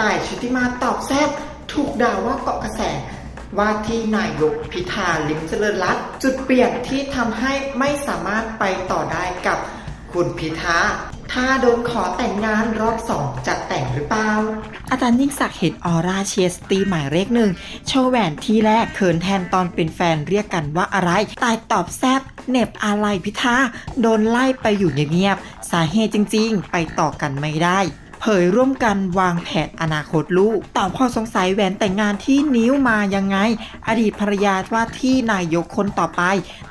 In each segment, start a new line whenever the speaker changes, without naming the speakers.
ต่ายชุติมาตอบแซบถูกด่าว่าเกาะกระแส ว่าที่นายกพิธาลิมเจริญรัตจุดเปลี่ยนที่ทำให้ไม่สามารถไปต่อได้กับคุณพิธาถ้าโดนขอแต่งงานรอบสองจะแต่งหรือเปล่า อาจารย์ยิ่งศักดิ์เห็นออร่าเชียสตีหมายเลขหนึ่ง โชว์แหวนที่แรกเขินแทนตอนเป็นแฟนเรียกกันว่าอะไร ตายตอบแซบเน็บอะไรพิธาโดนไล่ไปอยู่เงียบๆสาเหตุจริงๆ ไปต่อกันไม่ได้ เผยร่วมกันวางแผนอนาคตลูก ตอบข้อสงสัยแหวนแต่งงานที่นิ้วมายังไง อดีตภรรยาว่าที่นายกคนต่อไป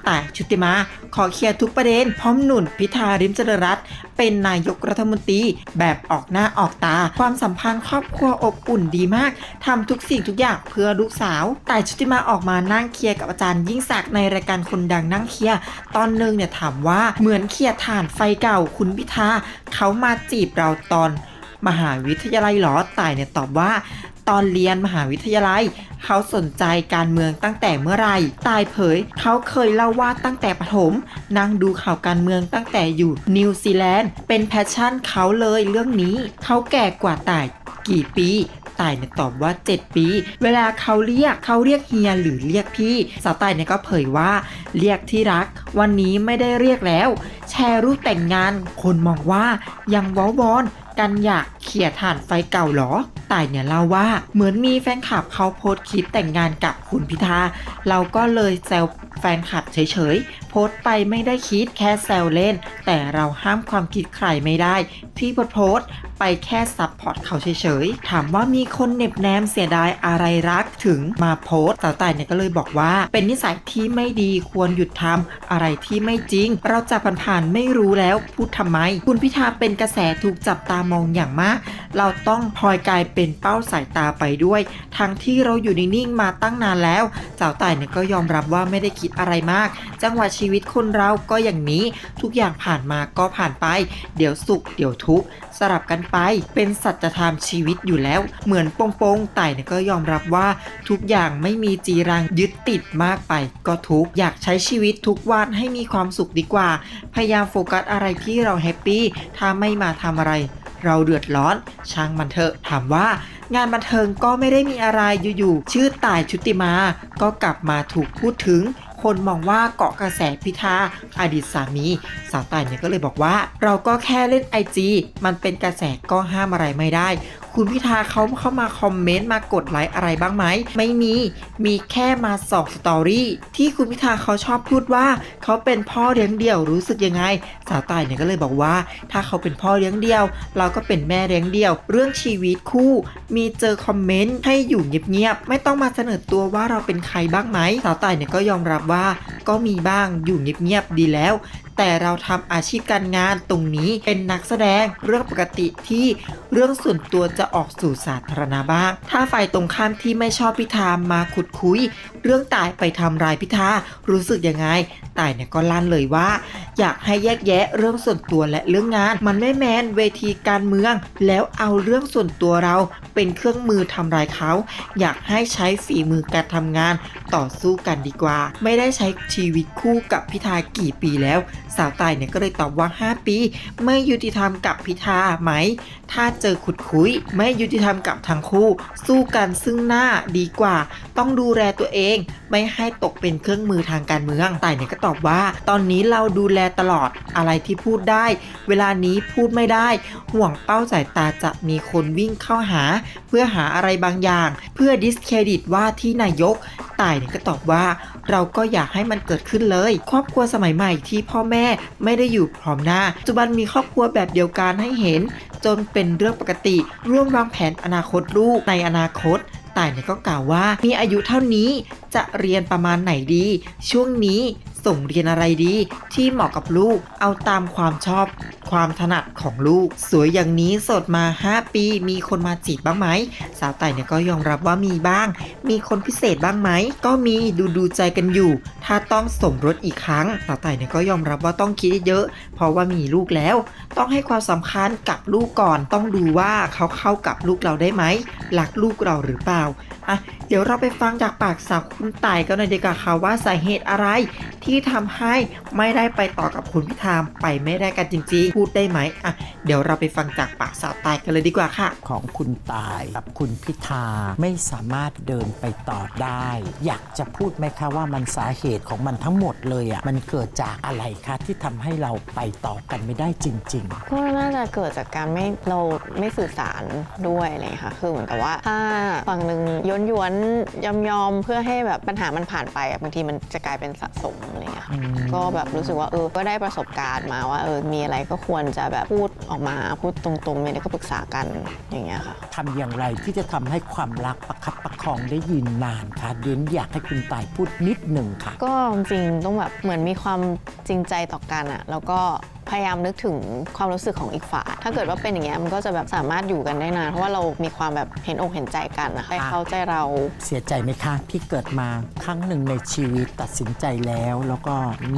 แต่ชุติมาขอเคลียร์ทุกประเด็น พร้อมหนุนพิธาริมเจริญรัตน์เป็นนายกรัฐมนตรีแบบออกหน้าออกตา ความสัมพันธ์ครอบครัวอบอุ่นดีมากทำทุกสิ่งทุกอย่างเพื่อลูกสาว แต่ชุติมาออกมานั่งเคลียร์กับอาจารย์ยิ่งศักดิ์ในรายการคนดังนั่งเคลียร์ตอนหนึงเนี่ยถามว่าเหมือนเคลียร์ถ่านไฟเก่าคุณพิธาเขามาจีบเราตอน มหาวิทยาลัยหรอต่ายเนี่ยตอบว่า ตอนเรียนมหาวิทยาลัย เขาสนใจการเมืองตั้งแต่เมื่อไรตายเผย เขาเคยเล่าว่าตั้งแต่ประถมนั่งดูข่าวการเมืองตั้งแต่อยู่นิวซีแลนด์เป็นแพชชั่นเขาเลยเรื่องนี้ เขาแก่กว่าตายกี่ปีต่ายเนี่ยตอบว่า 7 ปี เวลาเขาเรียกเขาเรียกเฮียหรือเรียกพี่ สาวต่ายเนี่ยก็เผยว่าเรียกที่รัก วันนี้ไม่ได้เรียกแล้ว แชร์รูปแต่งงาน คนมองว่ายังวอวอน กันอยากเขี่ยถ่านไฟเก่าเหรอต่ายเนี่ยเล่าว่าเหมือนมีแฟนคลับเขาโพสต์คลิปแต่งงานกับคุณพิธา เราก็เลยแซวแฟนคลับเฉยๆ โพสต์ไปไม่ได้คิดแค่แซวเล่น แต่เราห้ามความคิดใครไม่ได้ ที่โพสต์ไปแค่ซับพอร์ตเขาเฉยๆ ถามว่ามีคนเน็บแนมเสียดายอะไรรักถึงมาโพสต์สาวต่ายเนี่ยก็เลยบอกว่า เป็นนิสัยที่ไม่ดีควรหยุดทำอะไรที่ไม่จริง เราจะผ่านๆไม่รู้แล้วพูดทำไม คุณพิธาเป็นกระแสถูกจับตามองอย่างมาก เราต้องพลอยกลายเป็นเป้าสายตาไปด้วย ทั้งที่เราอยู่นิ่งๆมาตั้งนานแล้วสาวต่ายเนี่ยก็ยอมรับว่าไม่ได้คิดอะไรมาก จังหวะชีวิตคนเราก็อย่างนี้ทุกอย่างผ่านมาก็ผ่านไป เดี๋ยวสุขเดี๋ยวทุกข์สลับกันไปเป็นสัจธรรมชีวิตอยู่แล้ว เหมือนโปงปงๆต่เนี่ยก็ยอมรับว่าทุกอย่างไม่มีจีรังยึดติดมากไปก็ทุกข์อยากใช้ชีวิตทุกวันให้มีความสุขดีกว่า พยายามโฟกัสอะไรที่เราแฮปปี้ถ้าไม่มาทำอะไร เราเดือดร้อน ช่างมันเถอะถามว่างานบันเทิงก็ไม่ได้มีอะไรอยู่ๆชื่อต่ายชุติมา ก็กลับมาถูกพูดถึง คนมองว่าเกาะกระแสพิธาอดีตสามี สาวต่ายเนี่ยก็เลยบอกว่า เราก็แค่เล่นไอจีมันเป็นกระแสก็ห้ามอะไรไม่ได้ คุณพิธาเขาเข้ามาคอมเมนต์มากดไลค์อะไรบ้างไหม ไม่มี มีแค่มาสอบสตอรี่ที่คุณพิธาเขาชอบพูดว่าเขาเป็นพ่อเลี้ยงเดี่ยวรู้สึกยังไง สาวต่ายเนี่ยก็เลยบอกว่า ถ้าเขาเป็นพ่อเลี้ยงเดี่ยว เราก็เป็นแม่เลี้ยงเดี่ยว เรื่องชีวิตคู่ มีเจอคอมเมนต์ให้อยู่เงียบๆไม่ต้องมาเสนอตัวว่าเราเป็นใครบ้างไหมสาวต่ายเนี่ยก็ยอมรับว่าก็มีบ้างอยู่เงียบๆดีแล้ว แต่เราทำอาชีพการงานตรงนี้เป็นนักแสดงเรื่องปกติที่ เรื่องส่วนตัวจะออกสู่สาธารณะบ้าง ถ้าฝ่ายตรงข้ามที่ไม่ชอบพิธามาขุดคุย เรื่องตายไปทำร้ายพิธารู้สึกยังไงตายเนี่ยก็ลั่นเลยว่า อยากให้แยกแยะเรื่องส่วนตัวและเรื่องงาน มันไม่แมนเวทีการเมือง แล้วเอาเรื่องส่วนตัวเราเป็นเครื่องมือทำร้ายเขา อยากให้ใช้ฝีมือการทำงานต่อสู้กันดีกว่า ไม่ได้ใช้ชีวิตคู่กับพิธากี่ปีแล้วสาวตายเนี่ยก็เลยตอบว่า 5 ปี ไม่ยุติธรรมกับพิธาไหม ถ้าเจอขุดคุย ไม่ยุติธรรมกับทั้งคู่ สู้กันซึ่งหน้าดีกว่า ต้องดูแลตัวเอง ไม่ให้ตกเป็นเครื่องมือทางการเมืองต่ายเนี่ยก็ตอบว่า ตอนนี้เราดูแลตลอดอะไรที่พูดได้ เวลานี้พูดไม่ได้ ห่วงเป้าสายตาจะมีคนวิ่งเข้าหา เพื่อหาอะไรบางอย่าง เพื่อดิสเครดิตว่าที่นายกต่ายเนี่ยก็ตอบว่า เราก็อยากให้มันเกิดขึ้นเลย ครอบครัวสมัยใหม่ที่พ่อแม่ไม่ได้อยู่พร้อมหน้าปัจจุบันมีครอบครัวแบบเดียวกันให้เห็น จนเป็นเรื่องปกติ ร่วมวางแผนอนาคตลูกในอนาคตต่ายเนี่ยก็กล่าวว่ามีอายุเท่านี้จะเรียนประมาณไหนดี ช่วงนี้ส่งเรียนอะไรดี ที่เหมาะกับลูกเอาตามความชอบ ความถนัดของลูก สวยอย่างนี้สดมา 5 ปี มีคนมาจีบบ้างไหม สาวไต่เนี่ยก็ยอมรับว่ามีบ้าง มีคนพิเศษบ้างไหม ก็มีดูดูใจกันอยู่ ถ้าต้องสมรสอีกครั้ง สาวไต่เนี่ยก็ยอมรับว่าต้องคิดเยอะ เพราะว่ามีลูกแล้ว ต้องให้ความสำคัญกับลูกก่อน ต้องดูว่าเขาเข้ากับลูกเราได้ไหมรักลูกเราหรือเปล่าอะ ดี๋ยวเราไปฟังจากปากสาวคุณต่ายกันหน่อยดีกว่าค่ะว่าสาเหตุอะไร ที่ทำให้ไม่ได้ไปต่อกับคุณพิธาไปไม่ได้กันจริงๆ พูดได้ไหมอะเดี๋ยวเราไปฟังจากปากสาวตายกันเลยดีกว่าค่ะ
ของคุณตายกับคุณพิธาไม่สามารถเดินไปต่อได้ อยากจะพูดไหมคะว่ามันสาเหตุของมันทั้งหมดเลยอะ่ะมันเกิดจากอะไรคะที่ทำให้เราไปต่อกันไม่ได้จริง
ก็น่าจะเกิดจากการไม่เราไม่สื่อสารด้วยอะไรอย่างเลยค่ะคือเหมือนกับว่าถ้าฝั่งหนึ่งย้อนย้วนยอมยอมๆเพื่อให้แบบปัญหามันผ่านไปอะบางทีมันจะกลายเป็นสะสมอะไรอย่างเงี้ยค่ะก็แบบรู้สึกว่าเออก็ได้ประสบการณ์มาว่าเออมีอะไรก็ควรจะแบบพูดออกมาพูดตรงๆมีอะไรก็ปรึกษากันอย่างเงี้ยค่ะ
ๆทำอย่างไรที่จะทำให้ความรักประคับประคองได้ยืนนานคะเดียนอยากให้คุณตายพูดนิดหนึ่งค่ะ
ก็จริงๆต้องแบบเหมือนมีความจริงใจต่อกันอะแล้วก็ พยายามนึกถึงความรู้สึกของอีกฝ่ายถ้าเกิดว่าเป็นอย่างเงี้ยมันก็จะแบบสามารถอยู่กันได้นาน เพราะว่าเรามีความแบบเห็นอกเห็นใจกันนะคะให้เข้าใจเรา
เสียใจไหมคะที่เกิดมาครั้งหนึ่งในชีวิตตัดสินใจแล้ว แล้วก็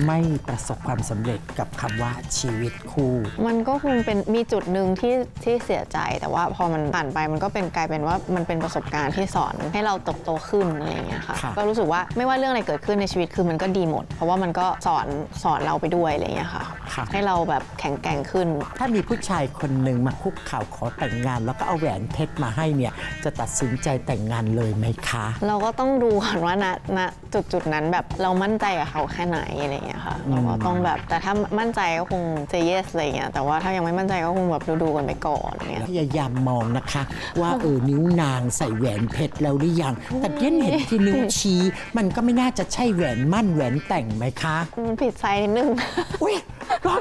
ไม่ประสบความสำเร็จกับคำว่าชีวิตคู่
มันก็คงเป็นมีจุดหนึ่งที่ที่เสียใจแต่ว่าพอมันผ่านไปมันก็เป็นกลายเป็นว่ามันเป็นประสบการณ์ที่สอนให้เราเติบโตขึ้นอะไรอย่างเงี้ยค่ะ
ค่ะ
ก็รู้สึกว่าไม่ว่าเรื่องอะไรเกิดขึ้นในชีวิตคือมันก็ดีหมด เพราะว่ามันก็สอนสอนเราไปด้วยอะไรอย่างเงี้ยค่ะ
ค่ะ
ให้เราแบบแข็งแกร่งขึ้น
ถ้ามีผู้ชายคนหนึ่งมาคุกเข่าขอแต่งงาน แล้วก็เอาแหวนเพชรมาให้เนี่ยจะตัดสินใจแต่งงานเลยไหมคะ
เราก็ต้องดูก่อนว่าณณจุดจุดๆนั้นแบบเรามั่นใจกับเขาแค่ไหนอะไรอย่างเงี้ยค่ะเราก็ต้องแบบแต่ถ้ามั่นใจก็คง say yes อะไรอย่างเงี้ยแต่ว่าถ้ายังไม่มั่นใจก็คงแบบดูๆกันไปก่อนเนี่ย
พยายามมองนะคะ ว่าเออนิ้วนางใส่แหวนเพชรแล้วหรือยัง แต่เดียนเห็นที่นิ้วชี้ มันก็ไม่น่าจะใช่แหวนมั่นแหวนแต่งไหมคะ
มันผิดไซส์นิดนึง
อุ้ยเหรอ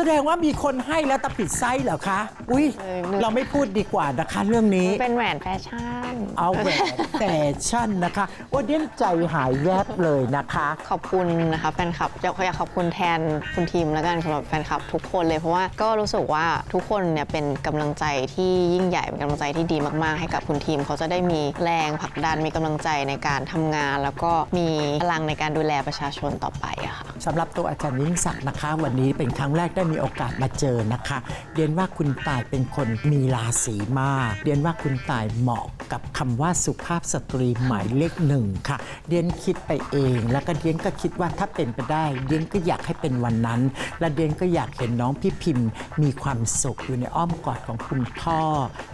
แสดงว่ามีคนให้แล้วแต่ผิดไส้เหรอคะ อุ้ย
เออนึก
เราไม่พูดดีกว่านะคะ เรื่องนี้
เป็นแหวนแฟชั่น
เอาแหวนแฟชั่นนะคะว่าเดียนใจหายแวบเลยนะคะ
ขอบคุณนะคะแฟนคลับอยากอยากขอบคุณแทนคุณทีมแล้วกันสำหรับแฟนคลับทุกคนเลยเพราะว่าก็รู้สึกว่าทุกคนเนี่ยเป็นกำลังใจที่ยิ่งใหญ่เป็นกำลังใจที่ดีมากๆ ให้กับคุณทีมเขาจะได้มีแรงผลักดันมีกำลังใจในการทำงาน แล้วก็มีพลังในการดูแลประชาชนต่อไปอะค่ะ
สำหรับตัวอาจารย์ยิ่งศักดิ์นะคะ วันนี้เป็นครั้งแรกได้มีโอกาสมาเจอนะคะเรียนว่าคุณตายเป็นคนมีราศีมากเรียนว่าคุณตายเหมาะกับคำว่าสุภาพสตรีหมายเลขหนึ่งค่ะเรียนคิดไปเอง แล้วก็เรียนก็คิดว่าถ้าเป็นไปได้เรียนก็อยากให้เป็นวันนั้น และเรียนก็อยากเห็นน้องพี่พิมพ์ มีความสุขอยู่ในอ้อมกอดของคุณพ่อ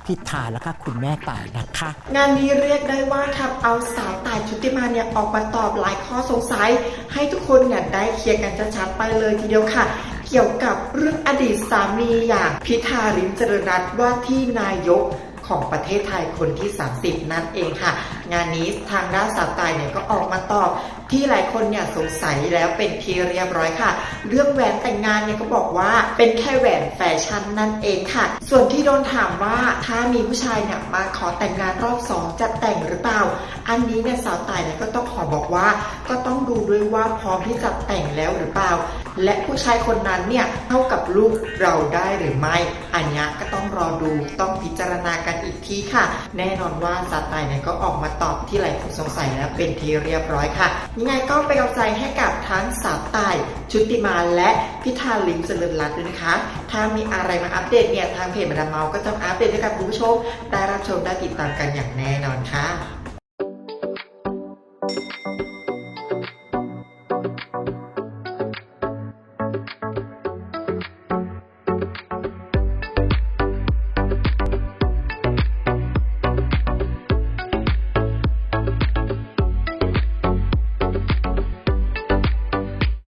พิธาแล้วก็คุณแม่ตายนะคะ
งานนี้เรียกได้ว่าทำเอาสาวตายชุติมาเนี่ยออกมาตอบหลายข้อสงสัย ให้ทุกคนเนี่ยได้เคลียร์กันชัดๆไปเลยทีเดียวค่ะ กี่ยวกับเรื่องอดีตสามีอย่างพิธาริมเจริญรัตน์ว่าที่นายกของประเทศไทยคนที่ 30 นั่นเองค่ะ งานนี้ทางด้านสาวตายเนี่ยก็ออกมาตอบที่หลายคนเนี่ยสงสัยแล้วเป็นที่เรียบร้อยค่ะ เรื่องแหวนแต่งงานเนี่ยก็บอกว่าเป็นแค่แหวนแฟชั่นนั่นเองค่ะ ส่วนที่โดนถามว่าถ้ามีผู้ชายเนี่ยมาขอแต่งงานรอบสองจะแต่งหรือเปล่า อันนี้เนี่ยสาวตายเนี่ยก็ต้องขอบอกว่า ก็ต้องดูด้วยว่าพร้อมที่จะแต่งแล้วหรือเปล่า และผู้ชายคนนั้นเนี่ยเท่ากับลูกเราได้หรือไม่ อันนี้ก็ต้องรอดูต้องพิจารณากันอีกทีค่ะ แน่นอนว่าสาตายเนี่ยก็ออกมาตอบที่หลายคนสงสัยแล้วเป็นที่เรียบร้อยค่ะ ยังไงก็เป็นกำลังใจให้กับทั้งสาตายชุติมาและพิธาลิมเจริญรัตน์ด้วยนะคะ ถ้ามีอะไรมาอัปเดตเนี่ยทางเพจมาดามเมาก็จะอัปเดตให้กับคุณผู้ชมได้รับชมได้ติดตามกันอย่างแน่นอนค่ะ